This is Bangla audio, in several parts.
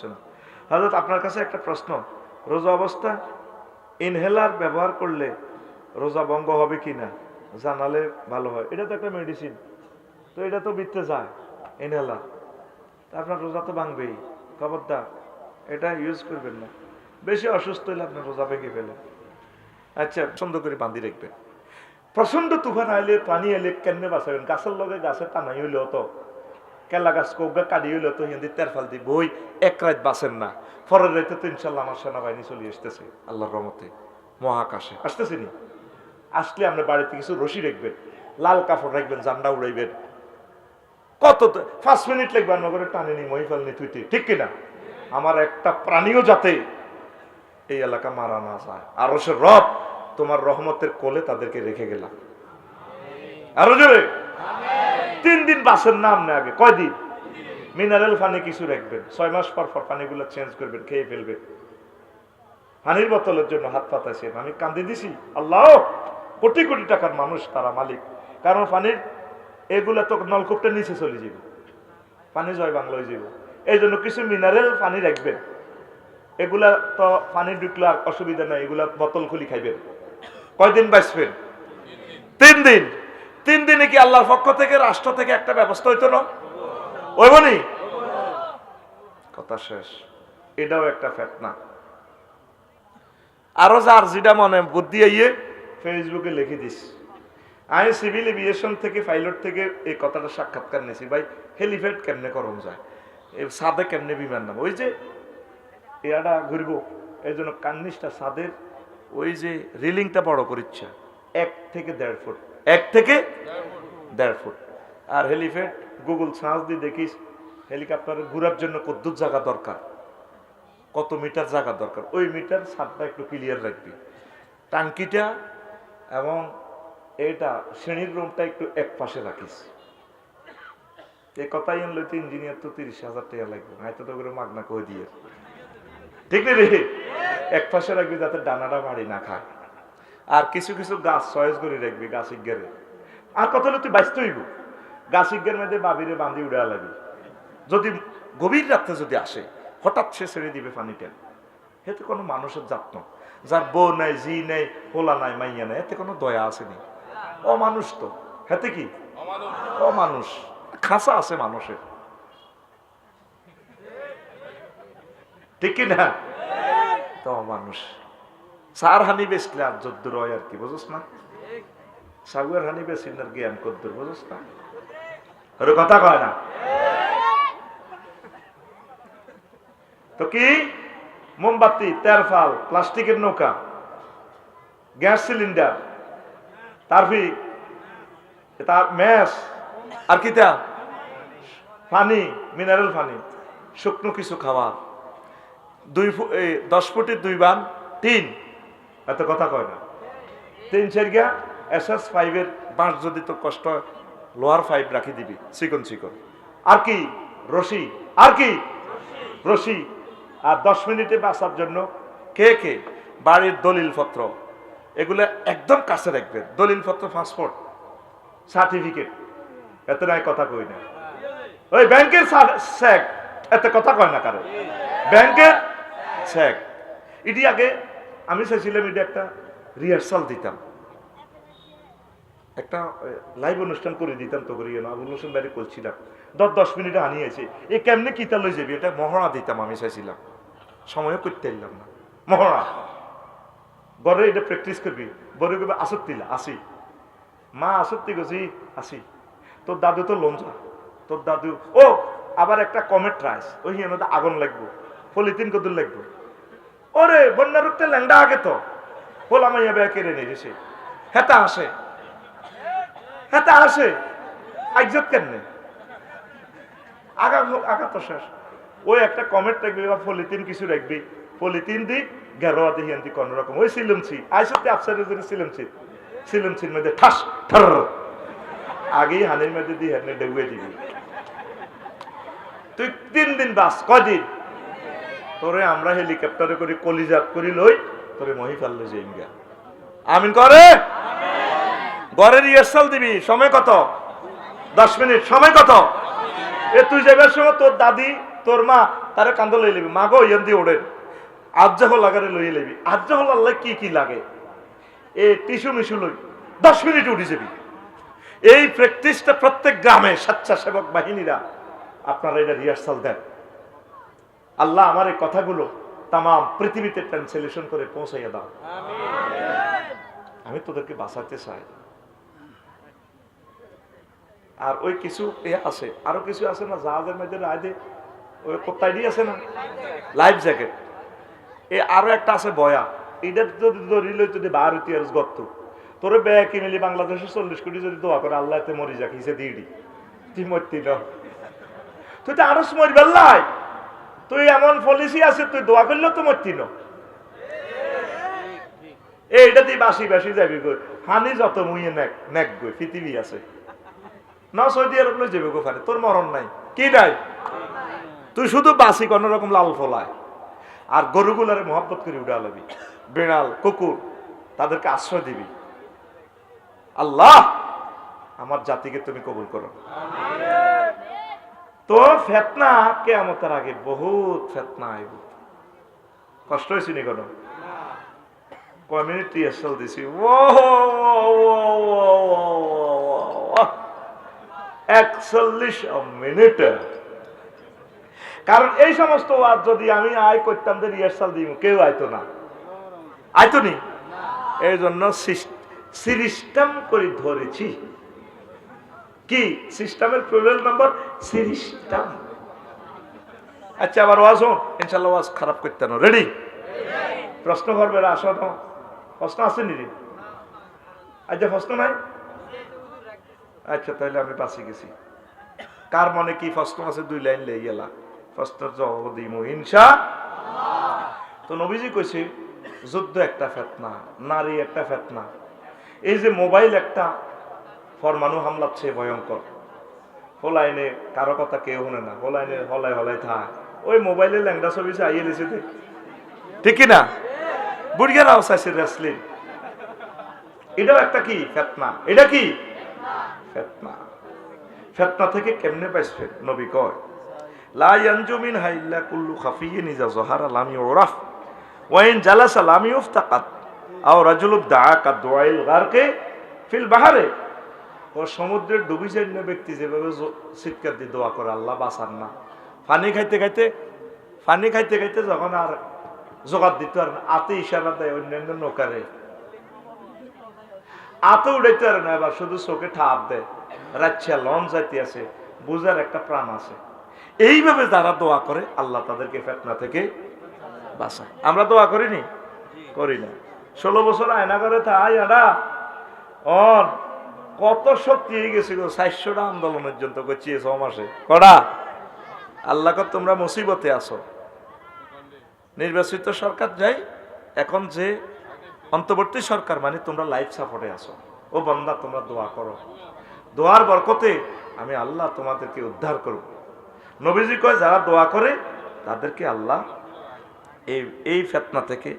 সাল্লাম হজরত আপনার কাছে একটা প্রশ্ন। রোজা অবস্থা ইনহেলার ব্যবহার করলে রোজা ভঙ্গ হবে কি না? জানালে ভালো হয়। এটা তো একটা মেডিসিন তো এটা তো বিত্তে যায়, ইনহেলার। তা আপনার রোজা তো ভাঙবেই। খবরদার, এটা ইউজ করবেন না। বেশি অসুস্থ হলে আপনার রোজা ভেঙে ফেলেন। আচ্ছা পছন্দ করে বাঁধি রাখবেন। প্রচণ্ড তুফান আইলে পানি এলে কেমনে বাঁচাবেন? গাছের লগে গাছের টানাই হইলেও তো। কেলা গাছ কৌগা কাটি হইলেও তো হিন্দি তেরফাল দি বই, এক রাত বাঁচেন না। পরের রাইতে তো ইনশাল্লাহ আমার সেনাবাহিনী চলে আসতেছে, আল্লাহর রহমতে। মহাকাশে। আসতেছে নি? আসলে আমরা বাড়িতে কিছু রশি রাখবেন, লাল কাপড় রাখবেন জান্ডা উড়াইবেন। কত পাঁচ মিনিট লাগবে রান্না করে টানে নি মহিফাল নি তুইতে ঠিক কিনা আমার একটা প্রাণীও যাতে এই এলাকা মারা না যায়। আরও সে রব, তোমার রহমতের কোলে তাদেরকে রেখে গেলাম। আরও জোরে! তিন দিন বাসের নাম না আগে। কয়দিন মিনারেল পানি কিছু রাখবেন। ছয় মাস পর পর পানিগুলো চেঞ্জ করবেন, খেয়ে ফেলবেন। পানির বোতলের জন্য হাত পাতাইছেন। আমি কান্দি দিছি। আল্লাহ! কোটি কোটি টাকার মানুষ, তারা মালিক। কারণ পানির এগুলা তো নলকূপটা নিচে চলে যাবে। পানি জয় বাংলা হয়ে যাবে। এই জন্য কিছু মিনারেল পানি রাখবেন। এগুলা তো পানি ঢুকলে অসুবিধা নাই। এগুলা বোতল খুলি খাইবেন। কয়দিন বাঁচবেন? তিন দিন। তিন দিনে কি আল্লাহর পক্ষ থেকে, রাষ্ট্র থেকে একটা ব্যবস্থা হইতো না? ওইবনি কথা শেষ। এটাও একটা ফেতনা। আরও যার যেটা মনে, বুদ্ধি আইয়ে ফেসবুকে লিখে দিস। আমি সিভিল এভিয়েশন থেকে, পাইলট থেকে এই কথাটা সাক্ষাৎকার নিয়েছি। ভাই হেলিপ্যাড কেমনে করম যায়? সাদে কেমনে বিমান নাম? ওই যে ইয়াটা ঘুরব এই জন্য কান্নিসটা সাদের, ওই যে রিলিংটা বড় করিচ্ছা, এক থেকে দেড় ফুট। এক থেকে দেড় ফুট। আর হেলিপ্যাড গুগল সার্চ দিয়ে দেখিস হেলিকপ্টারে ঘুরার জন্য কদ্দুর জায়গা দরকার। কত মিটার জায়গা দরকার। ওই মিটার ছাদটা একটু ক্লিয়ার রাখবি। টাঙ্কিটা এবং এটা শ্রেণির রুমটা একটু এক পাশে রাখিস। এই কথাই আনলে তো ইঞ্জিনিয়ার তো তিরিশ হাজার টাকা লাগবে হয়তো তো করে মাগনা কয়ে দিয়ে। ঠিক রে? এক পাশে রাখবি যাতে ডানাটা বাড়ি না খায়। আর কিছু কিছু গাছ চয়েস করে রাখবি, গাছ ইজ্ঞারে। আর কথা হলো তুই বাঁচতে হইব। গাছ ইজ্ঞের মধ্যে বাবিরে বান্ধি উড়ে লাগবি। যদি গভীর রাত্রে যদি আসে, হঠাৎ সে ছেড়ে দিবে পানিটা। এতে কোনো মানুষের যত্ন যার বউ নাই জি নেই হোলা নাই, মাইয়া নাই, এতে কোনো দয়া আসেনি। ও মানুষ তো। হেতে কি? ও মানুষ খাসা আছে মানুষের। ঠিক না? তো মানুষ সার হানি বেচলে আর যদ্দুর হয় আর কি বুঝস না? সাগুয়ার হানি বেচিন আর জ্ঞান কদ্দুর বুঝস না? ওর কথা কয় না? তো কি? মোমবাতি তেরফাল প্লাস্টিকের নৌকা, গ্যাস সিলিন্ডার তারপি তার ম্যাস আর কি তা? পানি মিনারেল পানি শুকনো কিছু খাওয়া দুই দশ ফুটের দুই বান, তিন। এত কথা কয় না। তিন এস এস ফাইভের বাঁশ যদি তো কষ্ট লোয়ার ফাইভ রাখি দিবি, চিকন চিকন। আর কি? রশি। আর কি? রশি। আর দশ মিনিটে বাঁচার জন্য কে কে? বাড়ির দলিলপত্র। এগুলো একদম কাছে রাখবেন দলিলপত্র পাসপোর্ট সার্টিফিকেট এত নাই কথা কই না। ওই ব্যাংকের চেক এত কথা কয় না কারও। ব্যাংকের চেক এটি আগে আমি চাইছিলাম এটা একটা রিহার্সাল দিতাম। একটা লাইভ অনুষ্ঠান করে দিতাম তো করি আবুল হোসেন বাইরে করছিলাম দশ দশ মিনিটে আনিয়েছে এ কেমনে কিতা লই যাবি? এটা মহড়া দিতাম আমি চাইছিলাম। সময়ও করতে এলাম না। মহড়া। বড় এটা প্র্যাকটিস করবি। বড় করবে আসত্তিলা আসি। মা আসত্তি গেছি আসি। তোর দাদু তো লঞ্চা তোর দাদু ও, আবার একটা কমেট রাইস। ওই আগুন লাগবো। পলিথিন কদুর লাগবো। ওরে, বন্যা রুখতে ল্যাংডা আগে তো। পোলা মাইয়া বেয়া কেড়ে নিয়ে গেছে। হেতা আসে। হেতা আসে। আইজত কেমনে? আগা আগা তো শেষ। ওই একটা কমেন্ট রাখবি বা পলিথিন কিছু রাখবি পলিথিন দি গেরোয়া দি হিয়ান্তি কোন রকম। ওই সিলমছি। আইসতে আফসারের জন্য সিলমছি। সিলমছির মধ্যে ঠাস, ঠার। আগেই হানির মধ্যে দিয়ে হেনে ডেগুয়ে দিবি। তুই তিন দিন বাস কদিন তোরে আমরা হেলিকপ্টারে করে কলিজাত করি লই তোরে মহি ফেললে যে ইঙ্গা আমিন করে? ঘরে রিহার্সাল দিবি সময় কত? দশ মিনিট সময় কত? এ তুই যাবার সময় তোর দাদি তোর মা তারে কান্দ লই লিবি মা গো ইয়ান দিয়ে ওড়েন। আজ্জা হল লাগারে লই লিবি আজ্জা হল আল্লাহ কি কি লাগে? এ টিসু মিশু লই। দশ মিনিট উঠে যাবি। এই প্র্যাকটিসটা প্রত্যেক গ্রামে স্বেচ্ছাসেবক বাহিনীরা আপনারা এটা রিহার্সাল দেন। আল্লাহ আমার এই কথাগুলো তাম পৃথিবীতে ট্রান্সলেশন করে পৌঁছাইয়া দাও। আমি তোদেরকে বাঁচাতে চাই। আর ওই কিছু এ আছে, আরও কিছু আছে না? জাহাজের মধ্যে রায় দে। ওই কোথায় আছে না? লাইফ জ্যাকেট এ আরও একটা আছে বয়া। এটা যদি ধরিল যদি ইতিহাস গত্ত তোরে ব্যয় কিনেলি বাংলাদেশের চল্লিশ কোটি যদি দোয়া করে, আল্লাহ মরি যাক, হিসে দিয়ে তুই মরতি না। তুই তো আরও মরি বেল্লাই তুই এমন পলিসি আছে, তুই দোয়া করলেও তো মরতি না। এইটা তুই বাসি বাসি যাবি গই হানি যত মুইয়ে নেক নেক গই পৃথিবী আছে। না, সৌদি আরব লই যাবে গোফারে তোর মরণ নাই। কি নাই? তুই শুধু বাসি কোন রকম লাল ফলায়। আর গরুগুলারে মহব্বত করে উড়ালবি বিড়াল, কুকুর, তাদেরকে আশ্রয় দিবি। আল্লাহ, আমার জাতিকে তুমি কবুল করো। তো ফেতনা কে কেয়ামতের আগে বহুত ফেতনা আইব কষ্ট হয়েছে নি কোনো? কয়, মিনিট রিহার্সাল দিছি। ও একচল্লিশ মিনিট। কারণ এই সমস্ত ওয়াজ যদি আমি আয় করতাম যে রিহার্সাল দিব কেউ আইতো না। আইতো নি? এই জন্য সিস্টেম করে ধরেছি কি? সিস্টেমের প্লুরাল নাম্বার সিস্টেম আচ্ছা আবার ওয়াজ হোক ইনশাল্লাহ ওয়াজ খারাপ করতে না। রেডি প্রশ্ন করবে আসো তো প্রশ্ন আছে নি আচ্ছা প্রশ্ন নাই? আচ্ছা তাহলে আমি বাঁচি গেছি। কার মনে কি প্রশ্ন আছে? দুই লাইন লেই গেলা। প্রশ্নের জবাব দিমু হিংসা তো নবীজি কইছে, যুদ্ধ একটা ফেতনা, নারী একটা ফেতনা। এই যে মোবাইল একটা ফরমানু হামলার চেয়ে ভয়ঙ্কর হোলাইনে কারও কথা কেউ শুনে না। হোলাইনে হলাই হলাই থাক ওই মোবাইলে ল্যাংডা ছবি দিছে দে। ঠিক না বুড়িয়ারাও চাইছে রেসলিং এটাও একটা কি? ফেতনা। এটা কি? ফেতনা। ফেতনা থেকে কেমনে পাইছে? নবী কয়, লা ইয়ানজুমিন হাইল্লা কুল্লু খাফিয়ে নিজা জহারা লামি ওরাফ ওয়াইন জালাসা লামি উফতাকাত আও রাজুলুদ দাআকা দুআইল গারকে ফিল বাহারে। ও সমুদ্রের ডুবি যাইন্য ব্যক্তি যেভাবে চিৎকার দিয়ে দোয়া করে, আল্লাহ বাঁচান না। পানি খাইতে খাইতে পানি খাইতে খাইতে যখন আর জোগাড় দিতে পারে না, আতে ইশারা দেয় অন্যান্য নৌকারে। আতে উড়াইতে পারে না, এবার শুধু চোখে ঠাপ দেয়। রাচ্ছা লঞ্চ যাইতে আছে, বুঝার একটা প্রাণ আছে। এইভাবে যারা দোয়া করে, আল্লাহ তাদেরকে ফেতনা থেকে বাঁচায়। আমরা দোয়া করিনি? করি না। ষোলো বছর আয়না করে তাই এরা অন। কত শক্তি হয়ে গেছিল, চারশোটা আন্দোলনের জন্য করছি ছ মাসে। কড়া? আল্লাহ তোমরা মুসিবতে আসো নির্বাচিত সরকার যাই, এখন যে অন্তর্বর্তী সরকার মানে তোমরা লাইফ সাপোর্টে আসো ও বন্দা, তোমরা দোয়া করো। দোয়ার বরকতে আমি আল্লাহ তোমাদেরকে উদ্ধার করব। নবীজি কয়, যারা দোয়া করে, তাদেরকে আল্লাহ এই এই ফেতনা থেকে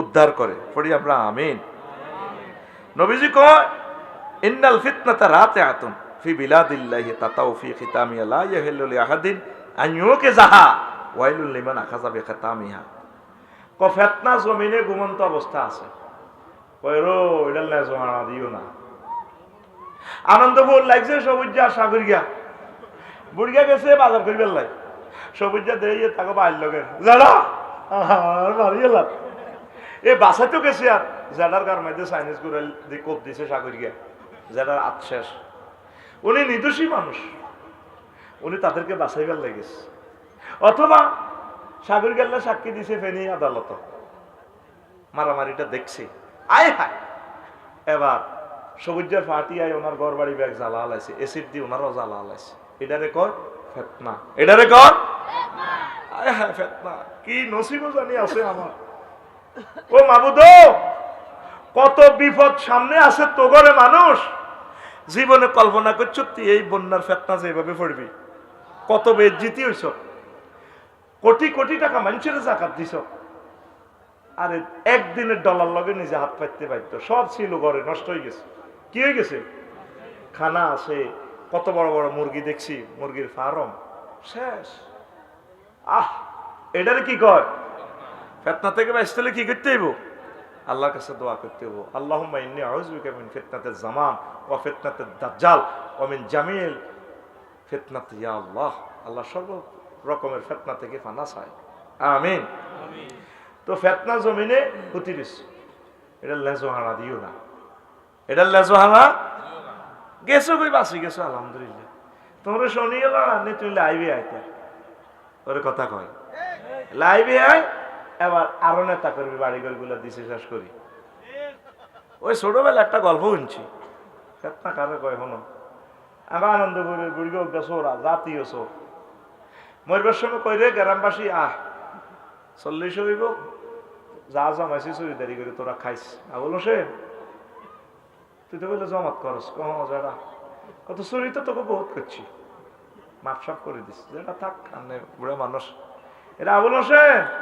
উদ্ধার করে। পড়ি আমরা, আমিন। নবীজি কয় ইন্নাল ফিতনাতা রাতে আতুন ফি বিলাদিল্লাহি তাতাউ ফি খিতামিয়া লা ইয়াহিল্লু লি আহাদিন আন ইউকে জাহা ওয়াইলুল লিমান আখাযা বি খিতামিহা ক ফেতনা জমিনে ঘুমন্ত অবস্থা আছে। কয়, রো এটা লে জমা দিও না। আনন্দপুর লাগছে, সবুজা সাগরিয়া বুড়িয়া গেছে, বাজার করিবার লাই সবুজা দিয়ে তাকে বাইর লগে। জানা? আর মারি এলাম এ বাসাতেও গেছে আর। জেডার কার মধ্যে চাইনিজ করে কোপ দিছে সাগরিয়া জেডার আত্মেষ উনি নির্দোষী মানুষ। উনি তাদেরকে বাঁচাইবার লেগেছে অথবা সাগর গেল্লা সাক্ষী দিছে ফেনি আদালত। মারামারিটা দেখছি। আয় হায়! এবার সবুজের ফাটি আয় ওনার ঘর বাড়ি ব্যাগ জ্বালা হালাইছে এসিড দিয়ে ওনারও জ্বালা হালাইছে এটারে কর, ফেতনা। এটারে কর! আয় হায়, ফেতনা। কি নসিব জানি আছে আমার। ও মাবুদ, কত বিপদ সামনে আছে তো ঘরে মানুষ। জীবনে কল্পনা করছ তুই এই বন্যার ফেতনা যেভাবে পড়বি, কত বেজ্জিতি হইছ। কোটি কোটি টাকা মানুষের জাকাত দিছ। আরে একদিনের ডলার লগে নিজে হাত পাইতে পারত সব ছিল ঘরে, নষ্ট হয়ে গেছে। কি হয়ে গেছে? খানা আছে, কত বড় বড় মুরগি দেখছি, মুরগির ফার্ম। শেষ। আহ, এটারে কি কয়? ফেতনা থেকে বাঁচতে কি করতে হইব? আল্লাহর কাছে দোয়া করতে হইব আল্লাহ ইন্নি আউযবিকা মিন ফিতনাতে জামান ওয়া ফিতনাতে দাজ্জাল ওয়া মিন জামিল ফিতনাতে, ইয়া আল্লাহ। আল্লাহ সর্ব রকমের ফেতনা থেকে ফানা চায় আমিন। তো ফেতনা জমিনে হুতি দিচ্ছে এটা লেজো হানা দিও না। এটা লেজো হানা গেছো কই বাসি গেছো, আলহামদুলিল্লাহ। তোমরা শুনি গেল না তুই লাইভে আইতে। ওর কথা কয়। লাইভে আয়। এবার আরও নেতা করবি বাড়ি ঘরগুলো দিছে শেষ করি। ওই ছোটবেলা একটা গল্প শুনছি। ফেতনা কারে কয় হনো আমার আনন্দপুরের বুড়িগো সোরা জাতীয় সোর মরবার সময় কই রে, গ্রামবাসী, আহ, চল্লিশ হইব। যা জমাইছি চুরিদারি করে তোরা খাইস। আবুল সে, তুই তো বলে জমাত করস, কহ যারা কত চুরি তো তোকে বহুত করছি। মাপসাপ করে দিস। যেটা থাক বুড়া মানুষ। এটা আবুল হোসেন